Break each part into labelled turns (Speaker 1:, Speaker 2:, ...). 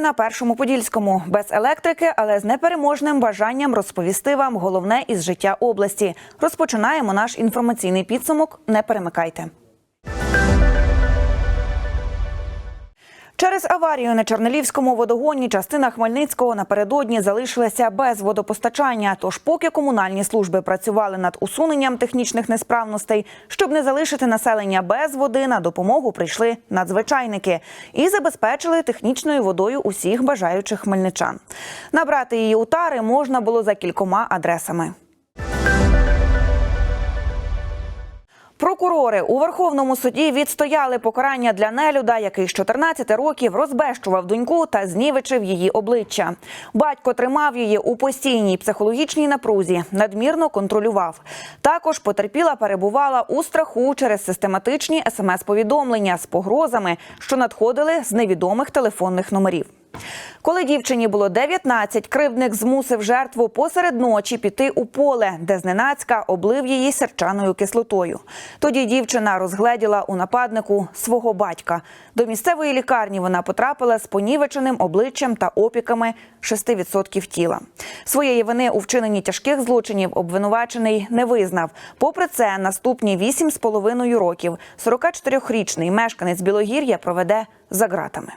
Speaker 1: На першому подільському без електрики, але з непереможним бажанням розповісти вам головне із життя області. Розпочинаємо наш інформаційний підсумок. Не перемикайте. Через аварію на Чорнолівському водогоні частина Хмельницького напередодні залишилася без водопостачання. Тож, поки комунальні служби працювали над усуненням технічних несправностей, щоб не залишити населення без води, на допомогу прийшли надзвичайники і забезпечили технічною водою усіх бажаючих хмельничан. Набрати її у тари можна було за кількома адресами. Прокурори у Верховному суді відстояли покарання для нелюда, який з 14 років розбещував доньку та знівечив її обличчя. Батько тримав її у постійній психологічній напрузі, надмірно контролював. Також потерпіла перебувала у страху через систематичні смс-повідомлення з погрозами, що надходили з невідомих телефонних номерів. Коли дівчині було 19, кривдник змусив жертву посеред ночі піти у поле, де зненацька облив її серчаною кислотою. Тоді дівчина розгледіла у нападнику свого батька. До місцевої лікарні вона потрапила з понівеченим обличчям та опіками 6% тіла. Своєї вини у вчиненні тяжких злочинів обвинувачений не визнав. Попри це, наступні 8,5 років 44-річний мешканець Білогір'я проведе за ґратами.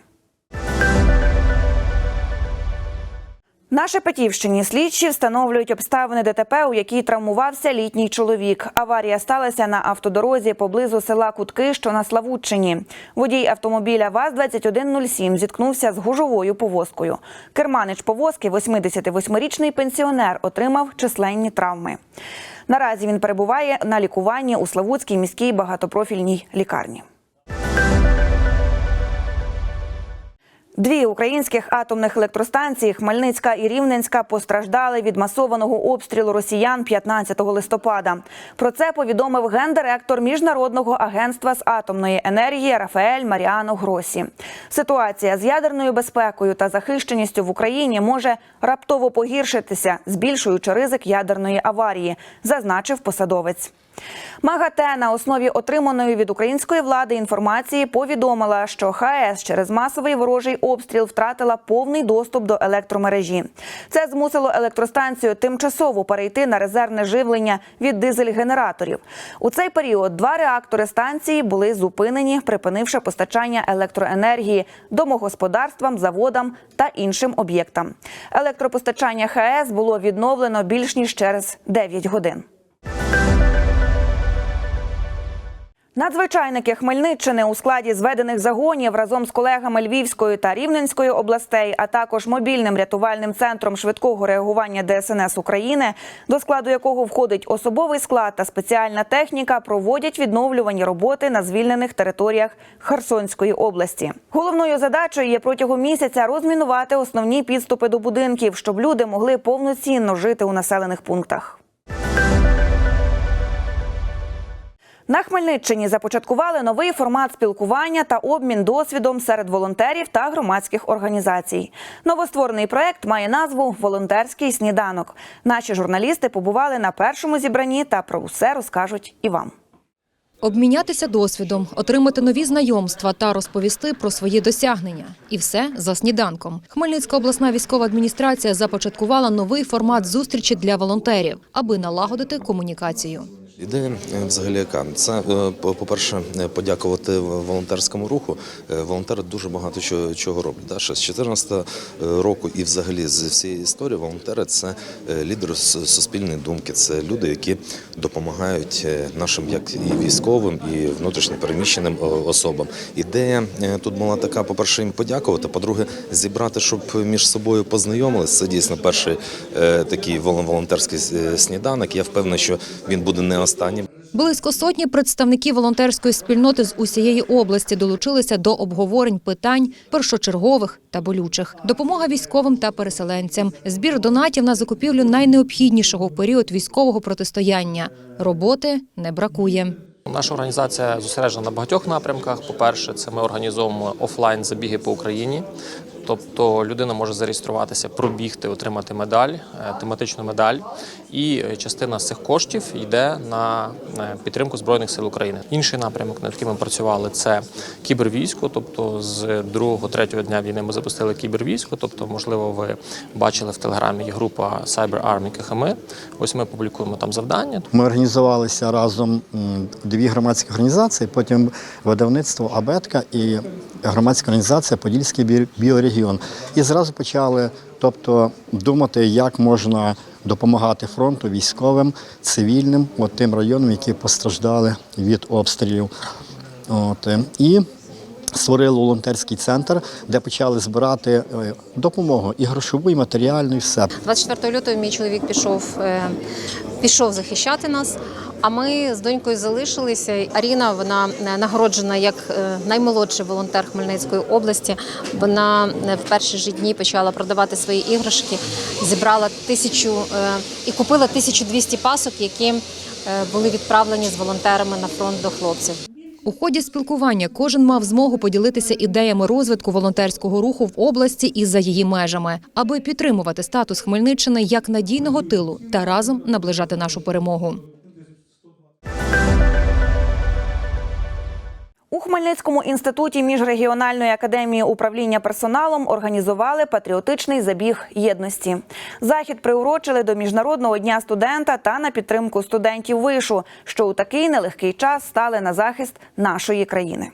Speaker 1: На Шепетівщині слідчі встановлюють обставини ДТП, у якій травмувався літній чоловік. Аварія сталася на автодорозі поблизу села Кутки, що на Славутчині. Водій автомобіля ВАЗ-2107 зіткнувся з гужовою повозкою. Керманич повозки, 88-річний пенсіонер, отримав численні травми. Наразі він перебуває на лікуванні у Славутській міській багатопрофільній лікарні. Дві українських атомних електростанції Хмельницька і Рівненська постраждали від масованого обстрілу росіян 15 листопада. Про це повідомив гендиректор міжнародного агентства з атомної енергії Рафаель Маріано Гросі. Ситуація з ядерною безпекою та захищеністю в Україні може раптово погіршитися, збільшуючи ризик ядерної аварії, зазначив посадовець. МАГАТЕ на основі отриманої від української влади інформації повідомила, що ХАЕС через масовий ворожий обстріл втратила повний доступ до електромережі. Це змусило електростанцію тимчасово перейти на резервне живлення від дизель-генераторів. У цей період два реактори станції були зупинені, припинивши постачання електроенергії домогосподарствам, заводам та іншим об'єктам. Електропостачання ХАЕС було відновлено більш ніж через 9 годин. Надзвичайники Хмельниччини у складі зведених загонів разом з колегами Львівської та Рівненської областей, а також мобільним рятувальним центром швидкого реагування ДСНС України, до складу якого входить особовий склад та спеціальна техніка, проводять відновлювані роботи на звільнених територіях Херсонської області. Головною задачею є протягом місяця розмінувати основні підступи до будинків, щоб люди могли повноцінно жити у населених пунктах. На Хмельниччині започаткували новий формат спілкування та обмін досвідом серед волонтерів та громадських організацій. Новостворений проект має назву Волонтерський сніданок. Наші журналісти побували на першому зібранні та про усе розкажуть і вам.
Speaker 2: Обмінятися досвідом, отримати нові знайомства та розповісти про свої досягнення. І все за сніданком. Хмельницька обласна військова адміністрація започаткувала новий формат зустрічі для волонтерів, аби налагодити комунікацію.
Speaker 3: Ідея е, взагалі яка? Це, е, по- по-перше, е, подякувати волонтерському руху. Волонтери дуже багато чого, роблять. Ще з 2014 року і взагалі з всієї історії волонтери це лідери суспільної думки, це люди, які допомагають нашим як і військовим, і внутрішньо переміщеним особам. Ідея тут була така: по-перше, їм подякувати, по-друге, зібрати, щоб між собою познайомилися. Це дійсно перший такий волонтерський сніданок. Я впевнений, що він буде не останнім.
Speaker 2: Близько сотні представників волонтерської спільноти з усієї області долучилися до обговорень питань першочергових та болючих. Допомога військовим та переселенцям, збір донатів на закупівлю найнеобхіднішого в період військового протистояння. Роботи не бракує.
Speaker 4: Наша організація зосереджена на багатьох напрямках. По-перше, це ми організовуємо офлайн забіги по Україні. Тобто людина може зареєструватися, пробігти, отримати медаль, е, тематичну медаль, і е, частина з цих коштів йде на е, підтримку збройних сил України. Інший напрямок, над яким ми працювали, це кібервійсько. Тобто, з другого третього дня війни ми запустили кібервійсько. Тобто, можливо, ви бачили в телеграмі група Cyber Army КХМ. Ось ми публікуємо там завдання.
Speaker 5: Ми організувалися разом дві громадські організації, потім видавництво Абетка і громадська організація Подільський бі- біорегіон. І зразу почали тобто, думати, як можна допомагати фронту військовим, цивільним, от тим районам, які постраждали від обстрілів. От, е, і створили волонтерський центр, де почали збирати е, допомогу і грошову, і матеріальну, і все.
Speaker 6: 24 лютого мій чоловік пішов, е, пішов захищати нас. А ми з донькою залишилися. Аріна вона е, нагороджена як е, наймолодший волонтер Хмельницької області. Вона е, в перші ж дні почала продавати свої іграшки, зібрала тисячу і купила 1200 пасок, які були відправлені з волонтерами на фронт до хлопців.
Speaker 2: У ході спілкування кожен мав змогу поділитися ідеями розвитку волонтерського руху в області і за її межами, аби підтримувати статус Хмельниччини як надійного тилу та разом наближати нашу перемогу.
Speaker 1: У Хмельницькому інституті міжрегіональної академії управління персоналом організували патріотичний забіг єдності. Захід приурочили до міжнародного дня студента та на підтримку студентів вишу, що у такий нелегкий час стали на захист нашої країни.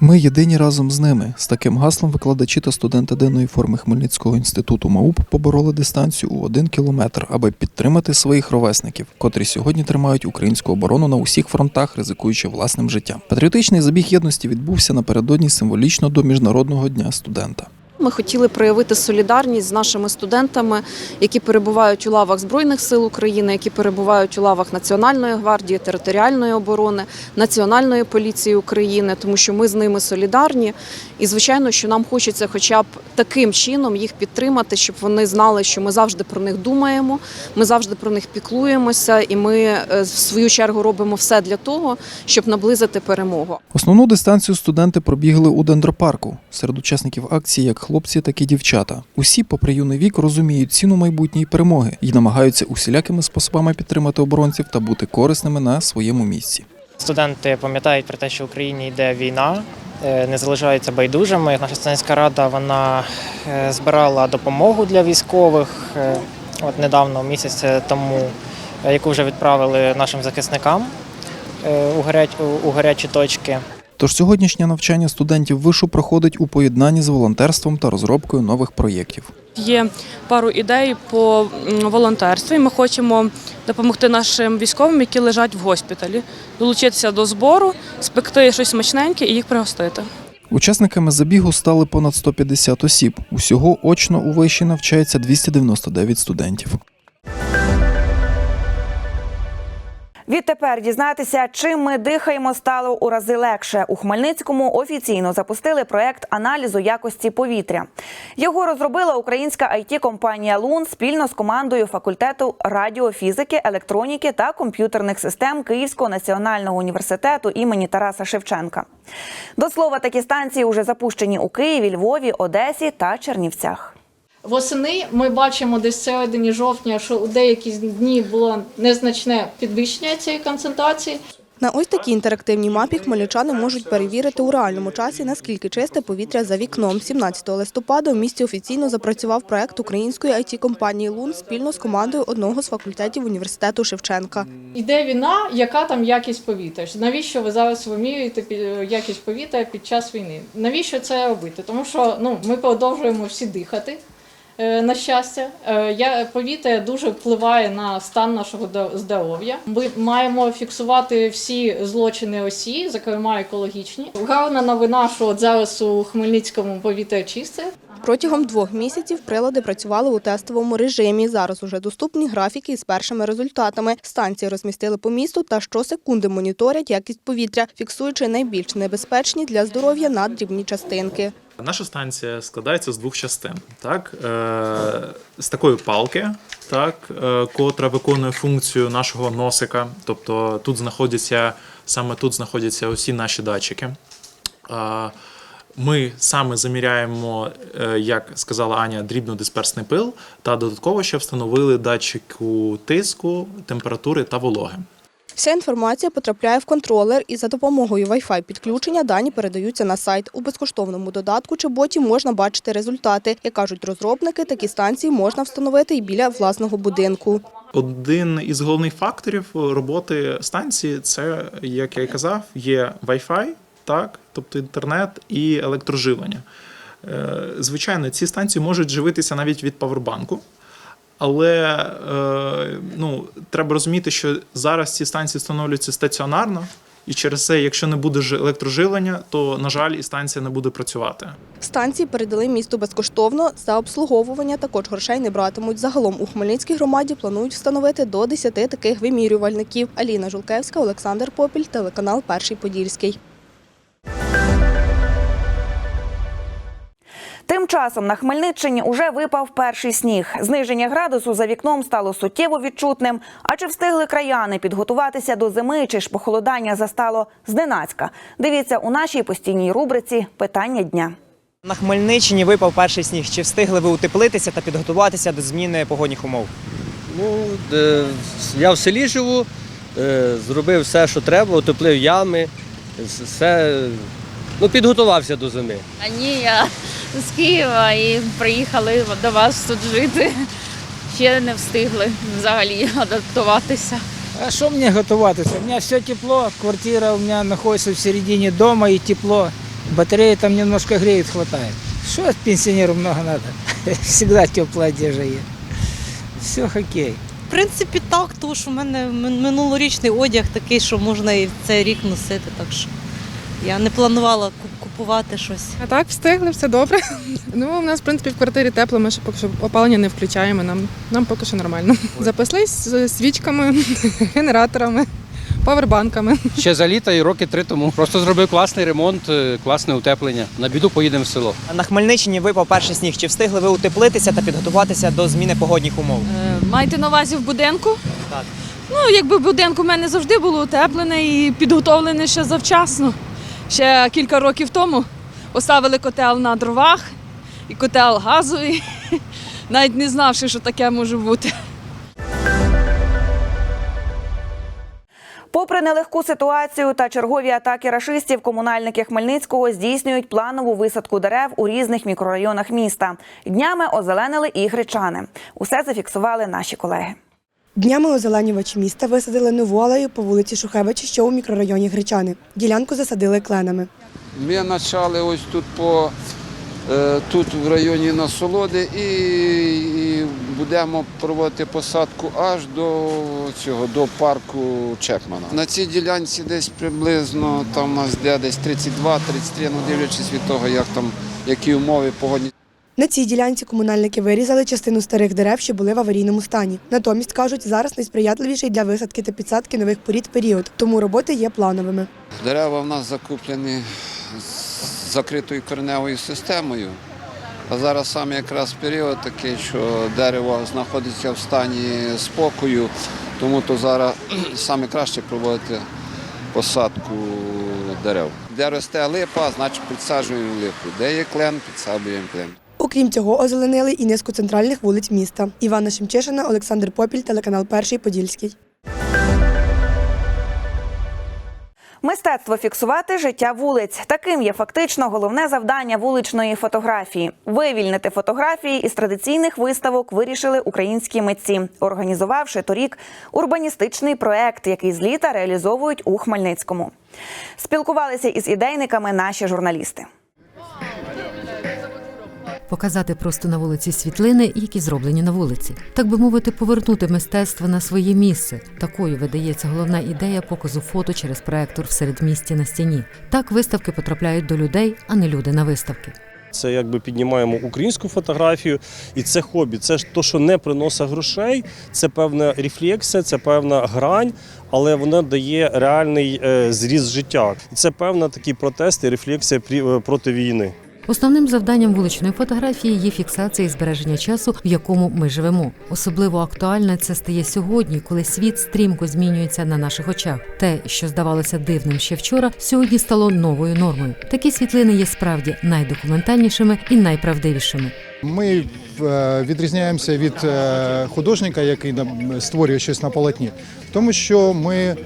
Speaker 7: Ми єдині разом з ними. З таким гаслом викладачі та студенти денної форми Хмельницького інституту МАУП побороли дистанцію у один кілометр, аби підтримати своїх ровесників, котрі сьогодні тримають українську оборону на усіх фронтах, ризикуючи власним життям. Патріотичний забіг єдності відбувся напередодні символічно до міжнародного дня студента.
Speaker 8: Ми хотіли проявити солідарність з нашими студентами, які перебувають у лавах Збройних сил України, які перебувають у лавах Національної гвардії, територіальної оборони, Національної поліції України, тому що ми з ними солідарні. І звичайно, що нам хочеться, хоча б таким чином їх підтримати, щоб вони знали, що ми завжди про них думаємо, ми завжди про них піклуємося, і ми е, в свою чергу робимо все для того, щоб наблизити перемогу.
Speaker 7: Основну дистанцію студенти пробігли у дендропарку. Серед учасників акції як хлопці, так і дівчата. Усі, попри юний вік, розуміють ціну майбутньої перемоги і намагаються усілякими способами підтримати оборонців та бути корисними на своєму місці.
Speaker 9: Студенти пам'ятають про те, що в Україні йде війна, е, не залишаються байдужими. Наша студентська рада вона е, збирала допомогу для військових. е, От недавно, місяць тому, яку вже відправили нашим захисникам у гарячі точки.
Speaker 7: Тож сьогоднішнє навчання студентів вишу проходить у поєднанні з волонтерством та розробкою нових проєктів.
Speaker 10: Є пару ідей по волонтерстві. Ми хочемо допомогти нашим військовим, які лежать в госпіталі, долучитися до збору, спекти щось смачненьке і їх пригостити.
Speaker 7: Учасниками забігу стали понад 150 осіб. Усього очно у виші навчається 299 студентів.
Speaker 1: Відтепер дізнатися, чим ми дихаємо, стало у рази легше. У Хмельницькому офіційно запустили проект аналізу якості повітря. Його розробила українська it компанія Лун спільно з командою факультету радіофізики, електроніки та комп'ютерних систем Київського національного університету імені Тараса Шевченка. До слова, такі станції вже запущені у Києві, Львові, Одесі та Чернівцях.
Speaker 11: Восени ми бачимо десь середині жовтня, що у деякі дні було незначне підвищення цієї концентрації.
Speaker 12: На ось такій інтерактивній мапі хмельничани можуть перевірити у реальному часі, наскільки чисте повітря за вікном. 17 листопада в місті офіційно запрацював проект української it компанії Лун спільно з командою одного з факультетів університету Шевченка.
Speaker 11: Іде війна, яка там якість повітря? Навіщо ви зараз вимірюєте якість повітря під час війни? Навіщо це робити? Тому що ну, ми продовжуємо всі дихати. Е, На щастя, Е, я повітря дуже впливає на стан нашого до- здоров'я. Ми маємо фіксувати всі злочини осі, зокрема екологічні. Гарна новина, що от зараз у Хмельницькому повітря чисте.
Speaker 12: Протягом двох місяців прилади працювали у тестовому режимі. Зараз уже доступні графіки із першими результатами. Станції розмістили по місту та щосекунди моніторять якість повітря, фіксуючи найбільш небезпечні для здоров'я наддрібні частинки.
Speaker 13: Наша станція складається з двох частин. Так? Е, з такої палки, так, е, котра виконує функцію нашого носика. Тобто тут знаходяться, саме тут знаходяться усі наші датчики. Е, Ми саме заміряємо, е, як сказала Аня, дрібнодисперсний пил, та додатково ще встановили датчику тиску, температури та вологи.
Speaker 12: Вся інформація потрапляє в контролер і за допомогою Wi-Fi підключення дані передаються на сайт. У безкоштовному додатку чи боті можна бачити результати. Як кажуть розробники, такі станції можна встановити і біля власного будинку.
Speaker 13: Один із головних факторів роботи станції це, як я казав, є Wi-Fi, так, тобто інтернет і електроживлення. Е, Звичайно, ці станції можуть живитися навіть від павербанку. Але е, ну, треба розуміти, що зараз ці станції встановлюються стаціонарно, і через це, якщо не буде ж електроживлення, то, на жаль, і станція не буде працювати.
Speaker 12: Станції передали місту безкоштовно. За обслуговування також грошей не братимуть. Загалом у Хмельницькій громаді планують встановити до 10 таких вимірювальників. Аліна Жулкевська, Олександр Попіль, телеканал Перший Подільський.
Speaker 1: Часом на Хмельниччині уже випав перший сніг. Зниження градусу за вікном стало суттєво відчутним. А чи встигли краяни підготуватися до зими, чи ж похолодання застало зненацька? Дивіться у нашій постійній рубриці Питання дня.
Speaker 14: На Хмельниччині випав перший сніг. Чи встигли ви утеплитися та підготуватися до зміни погодних умов?
Speaker 15: Ну, я в селі живу, е, зробив все, що треба, утеплив ями, все, ну, підготувався до зими.
Speaker 16: А ні, я з Києва і приїхали до вас тут жити. Ще не встигли взагалі адаптуватися.
Speaker 17: А что мне готоваться? У меня все тепло, квартира у меня находится в середине дома и тепло. Батареи там немножко хватает. Что от пенсионеру много надо? Всегда теплая одежда есть. Все хоккей.
Speaker 18: В принципі, так, тому що в мене минулорічний одяг такий, що можна і в цей рік носити. Так що я не планувала купувати щось.
Speaker 19: А так, встигли, все добре. Ну, у нас, в принципі, в квартирі тепло, ми ще поки що опалення не включаємо, нам, нам поки що нормально. Запаслись з свічками, генераторами, павербанками.
Speaker 20: Ще за літа і роки три тому. Просто зробив класний ремонт, е, класне утеплення. На біду поїдемо в село.
Speaker 14: На Хмельниччині випав перший сніг. Чи встигли ви утеплитися та підготуватися до зміни погодних умов?
Speaker 10: Маєте на увазі в будинку?
Speaker 14: Так.
Speaker 10: Ну, якби будинку в мене завжди було утеплене і підготовлене ще завчасно. Ще кілька років тому поставили котел на дровах і котел газовий, навіть не знавши, що таке може бути.
Speaker 1: Попри нелегку ситуацію та чергові атаки рашистів, комунальники Хмельницького здійснюють планову висадку дерев у різних мікрорайонах міста. Днями озеленили і гречани. Усе зафіксували наші колеги.
Speaker 21: Днями озеленювачі міста висадили нову алею по вулиці Шухевича, що у мікрорайоні Гречани. Ділянку засадили кленами.
Speaker 22: Ми почали ось тут по е, тут в районі Насолоди і, і будемо проводити посадку аж до цього до парку Чекмана. На цій ділянці десь приблизно там у нас де десь 32-33, ну дивлячись від того, як там які умови погодні.
Speaker 21: На цій ділянці комунальники вирізали частину старих дерев, що були в аварійному стані. Натомість кажуть, зараз найсприятливіший для висадки та підсадки нових порід період, тому роботи є плановими.
Speaker 22: Дерева в нас закуплені з закритою кореневою системою. А зараз саме якраз період такий, що дерево знаходиться в стані спокою, тому то зараз саме краще проводити посадку дерев. Де росте липа, значить підсаджуємо липу. Де є клен, підсаджуємо клен.
Speaker 21: Окрім цього, озеленили і низку центральних вулиць міста. Івана Шемчишина, Олександр Попіль, телеканал Перший Подільський.
Speaker 1: Мистецтво фіксувати життя вулиць. Таким є фактично головне завдання вуличної фотографії. Вивільнити фотографії із традиційних виставок вирішили українські митці, організувавши торік урбаністичний проект, який з літа реалізовують у Хмельницькому. Спілкувалися із ідейниками наші журналісти.
Speaker 23: Показати просто на вулиці світлини, які зроблені на вулиці, так би мовити, повернути мистецтво на своє місце. Такою видається головна ідея показу фото через проектор в середмісті на стіні. Так виставки потрапляють до людей, а не люди на виставки.
Speaker 24: Це якби піднімаємо українську фотографію, і це хобі. Це ж то, що не приносить грошей, це певна рефлексія, це певна грань, але вона дає реальний е, зріз життя. І це певна такий протест і рефлексія е, проти війни.
Speaker 23: Основним завданням вуличної фотографії є фіксація і збереження часу, в якому ми живемо. Особливо актуальне це стає сьогодні, коли світ стрімко змінюється на наших очах. Те, що здавалося дивним ще вчора, сьогодні стало новою нормою. Такі світлини є справді найдокументальнішими і найправдивішими.
Speaker 25: Ми е, відрізняємося від е, художника, який створює щось на полотні, тому що ми е,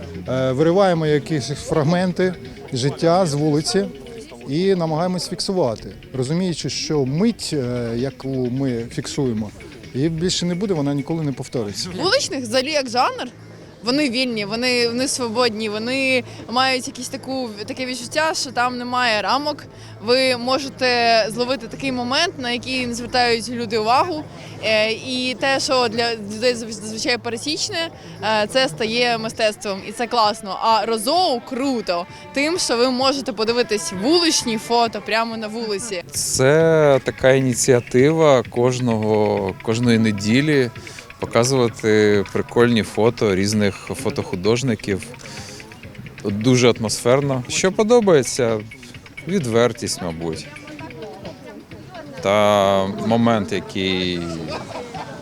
Speaker 25: вириваємо якісь фрагменти життя з вулиці і намагаємось фіксувати, розуміючи, що мить, е, яку ми фіксуємо, її більше не буде, вона ніколи не повториться.
Speaker 26: Вуличних взагалі як жанр. Вони вільні, вони, вони свободні, вони мають якісь таку таке відчуття, що там немає рамок. Ви можете зловити такий момент, на який не звертають люди увагу. Е, І те, що для людей зазвичай пересічне, е, це стає мистецтвом, і це класно. А розоу круто тим, що ви можете подивитись вуличні фото прямо на вулиці.
Speaker 27: Це така ініціатива кожного, кожної неділі показувати прикольні фото різних фотохудожників. Дуже атмосферно. Що подобається? Відвертість, мабуть. Та момент, який,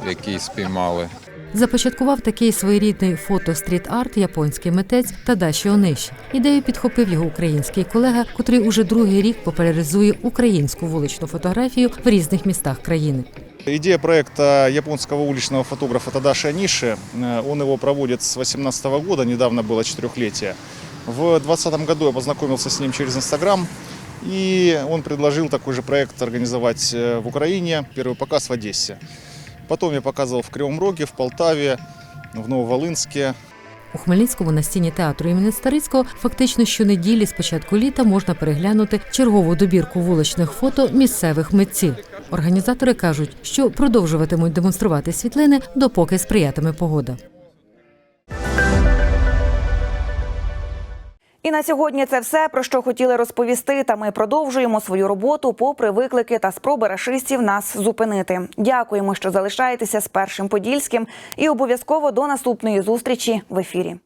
Speaker 27: який спіймали.
Speaker 23: Започаткував такий своєрідний фото-стріт-арт японський митець Тадаші Ониші. Ідею підхопив його український колега, котрий уже другий рік популяризує українську вуличну фотографію в різних містах країни.
Speaker 28: Идея проекта японского уличного фотографа Тадаши Аниши, э, он его проводит с 2018 года, недавно было четырехлетие. В 2020 году я познакомился с ним через Инстаграм, и он предложил такой же проект организовать э, в Украине, первый показ в Одессе. Потом я показывал в Кривом Роге, в Полтаве, в Нововолынске,
Speaker 23: У Хмельницькому на стіні театру імені Старицького фактично щонеділі з початку літа можна переглянути чергову добірку вуличних фото місцевих митців. Організатори кажуть, що продовжуватимуть демонструвати світлини, допоки сприятиме погода.
Speaker 1: І на сьогодні це все про що хотіли розповісти. Та ми продовжуємо свою роботу попри виклики та спроби рашистів нас зупинити. Дякуємо, що залишаєтеся з першим подільським, і обов'язково до наступної зустрічі в ефірі.